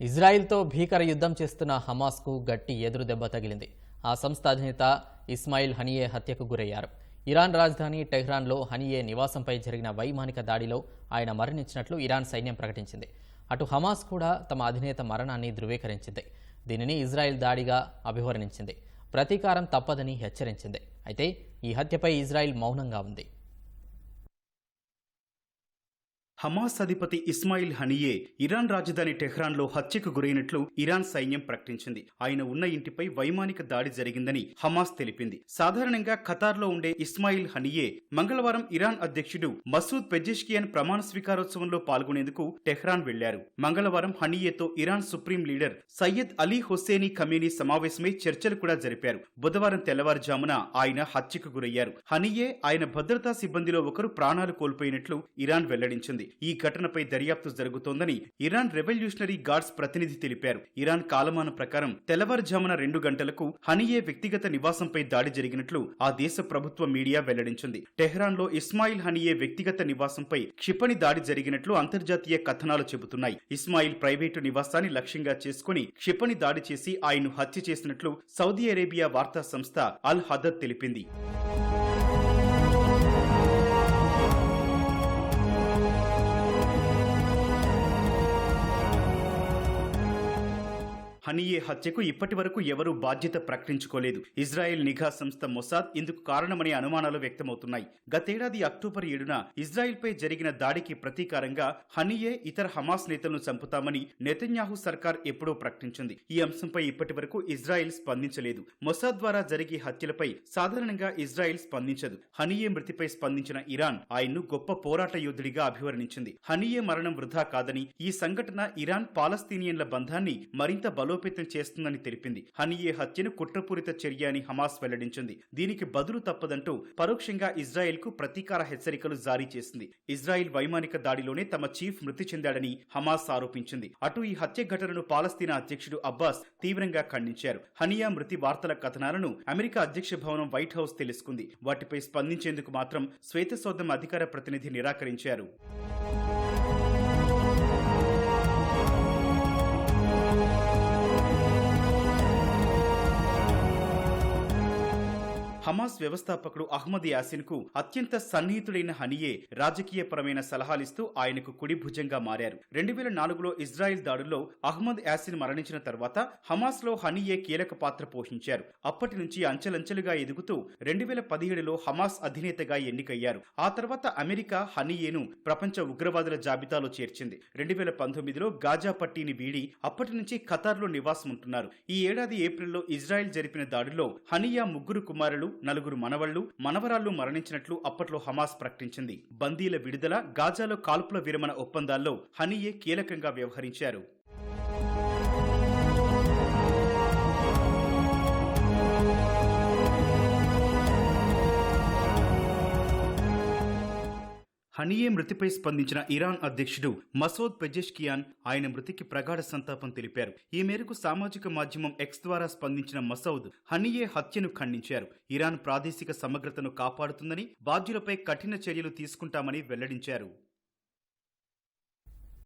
ఇజ్రాయిల్తో భీకర యుద్ధం చేస్తున్న హమాస్కు గట్టి ఎదురు దెబ్బ తగిలింది. ఆ సంస్థ అధినేత ఇస్మాయిల్ హనియే హత్యకు గురయ్యారు. ఇరాన్ రాజధాని టెహ్రాన్లో హనియే నివాసంపై జరిగిన వైమానిక దాడిలో ఆయన మరణించినట్లు ఇరాన్ సైన్యం ప్రకటించింది. అటు హమాస్ కూడా తమ అధినేత మరణాన్ని ధృవీకరించింది. దీనిని ఇజ్రాయెల్ దాడిగా అభివర్ణించింది. ప్రతీకారం తప్పదని హెచ్చరించింది. అయితే ఈ హత్యపై ఇజ్రాయిల్ మౌనంగా ఉంది. హమాస్ అధిపతి ఇస్మాయిల్ హనియే ఇరాన్ రాజధాని టెహ్రాన్లో హత్యకు గురైనట్లు ఇరాన్ సైన్యం ప్రకటించింది. ఆయన ఉన్న ఇంటిపై వైమానిక దాడి జరిగిందని హమాస్ తెలిపింది. సాధారణంగా ఖతార్లో ఉండే ఇస్మాయిల్ హనియే మంగళవారం ఇరాన్ అధ్యక్షుడు మసూద్ పెజెష్కియన్ ప్రమాణ స్వీకారోత్సవంలో పాల్గొనేందుకు టెహ్రాన్ వెళ్ళారు. మంగళవారం హనియేతో Iran supreme leader Sayyid Ali Hosseini Khamenei సమావేశమై చర్చలు కూడా జరిపారు. బుధవారం తెల్లవారుజామున ఆయన హత్యకు గురయ్యారు. హనియే ఆయన భద్రతా సిబ్బందిలో ఒకరు ప్రాణాలు కోల్పోయినట్లు ఇరాన్ వెల్లడించింది. ఈ ఘటనపై దర్యాప్తు జరుగుతోందని ఇరాన్ రెవల్యూషనరీ గార్డ్స్ ప్రతినిధి తెలిపారు. ఇరాన్ కాలమాన ప్రకారం తెల్లవారుజామున రెండు గంటలకు హనియే వ్యక్తిగత నివాసంపై దాడి జరిగినట్లు ఆ దేశ ప్రభుత్వ మీడియా వెల్లడించింది. టెహ్రాన్లో ఇస్మాయిల్ హనియే వ్యక్తిగత నివాసంపై క్షిపణి దాడి జరిగినట్లు అంతర్జాతీయ కథనాలు చెబుతున్నాయి. ఇస్మాయిల్ ప్రైవేటు నివాసాన్ని లక్ష్యంగా చేసుకుని క్షిపణి దాడి చేసి ఆయన్ను హత్య చేసినట్లు సౌదీ అరేబియా వార్తా సంస్థ అల్ హదద్ తెలిపింది. హనియే హత్యకు ఇప్పటి వరకు ఎవరూ బాధ్యత ప్రకటించుకోలేదు. ఇజ్రాయెల్ నిఘా సంస్థ మొసాద్ ఇందుకు కారణమనే అనుమానాలు వ్యక్తమవుతున్నాయి. గతేడాది అక్టోబర్ ఏడున ఇజ్రాయెల్పై జరిగిన దాడికి ప్రతీకారంగా హనియే ఇతర హమాస్ నేతలను చంపుతామని నెతన్యాహు సర్కార్ ఎప్పుడో ప్రకటించింది. ఈ అంశంపై ఇప్పటి వరకు ఇజ్రాయెల్ స్పందించలేదు. మొసాద్ ద్వారా జరిగే హత్యలపై సాధారణంగా ఇజ్రాయెల్ స్పందించదు. హనియే మృతిపై స్పందించిన ఇరాన్ ఆయన్ను గొప్ప పోరాట యోధుడిగా అభివర్ణించింది. హనియే మరణం వృధా కాదని ఈ సంఘటన ఇరాన్ పాలస్తీనియన్ల బంధాన్ని మరింత బలో బలోపేతం చేస్తుందని తెలిపింది. హనియే హత్యను కుట్రపూరిత చర్య అని హమాస్ వెల్లడించింది. దీనికి బదులు తప్పదంటూ పరోక్షంగా ఇజ్రాయెల్కు ప్రతీకార హెచ్చరికలు జారీ చేసింది. ఇజ్రాయెల్ వైమానిక దాడిలోనే తమ చీఫ్ మృతి చెందాడని హమాస్ ఆరోపించింది. అటు ఈ హత్య ఘటనను పాలస్తీనా అధ్యక్షుడు అబ్బాస్ తీవ్రంగా ఖండించారు. హనియా మృతి వార్తల కథనాలను అమెరికా అధ్యక్ష భవనం వైట్ హౌస్ తెలుసుకుంది. వాటిపై స్పందించేందుకు మాత్రం శ్వేతసౌధం అధికార ప్రతినిధి నిరాకరించారు. హమాస్ వ్యవస్థాపకుడు అహ్మద్ యాసిన్కు అత్యంత సన్నిహితుడైన హనియే రాజకీయపరమైన సలహాలిస్తూ ఆయనకు కుడి భుజంగా మారారు. రెండు వేల నాలుగులో ఇజ్రాయెల్ దాడుల్లో అహ్మద్ యాసిన్ మరణించిన తర్వాత హమాస్లో హనియే కీలక పాత్ర పోషించారు. అప్పటి నుంచి అంచెలంచెలుగా ఎదుగుతూ రెండు వేల పదిహేడులో హమాస్ అధినేతగా ఎన్నికయ్యారు. ఆ తర్వాత అమెరికా హనియేను ప్రపంచ ఉగ్రవాదుల జాబితాలో చేర్చింది. రెండు వేల పంతొమ్మిదిలో గాజా పట్టీని వీడి అప్పటి నుంచి ఖతార్లో నివాసం ఉంటున్నారు ఈ ఏడాది ఏప్రిల్లో ఇజ్రాయెల్ జరిపిన దాడిలో హనియా ముగ్గురు కుమారులు నలుగురు మనవళ్ళు మనవరాళ్ళు మరణించినట్లు అప్పట్లో హమాస్ ప్రకటించింది. బందీల విడుదల గాజాలో కాల్పుల విరమణ ఒప్పందాల్లో హనీయే కీలకంగా వ్యవహరించారు. హనియే మృతిపై స్పందించిన ఇరాన్ అధ్యక్షుడు మసూద్ పెజెష్కియాన్ ఆయన మృతికి ప్రగాఢ సంతాపం తెలిపారు. ఈ మేరకు సామాజిక మాధ్యమం ఎక్స్ ద్వారా స్పందించిన మసౌద్ హనియే హత్యను ఖండించారు. ఇరాన్ ప్రాదేశిక సమగ్రతను కాపాడుతుందని బాధ్యులపై కఠిన చర్యలు తీసుకుంటామని వెల్లడించారు.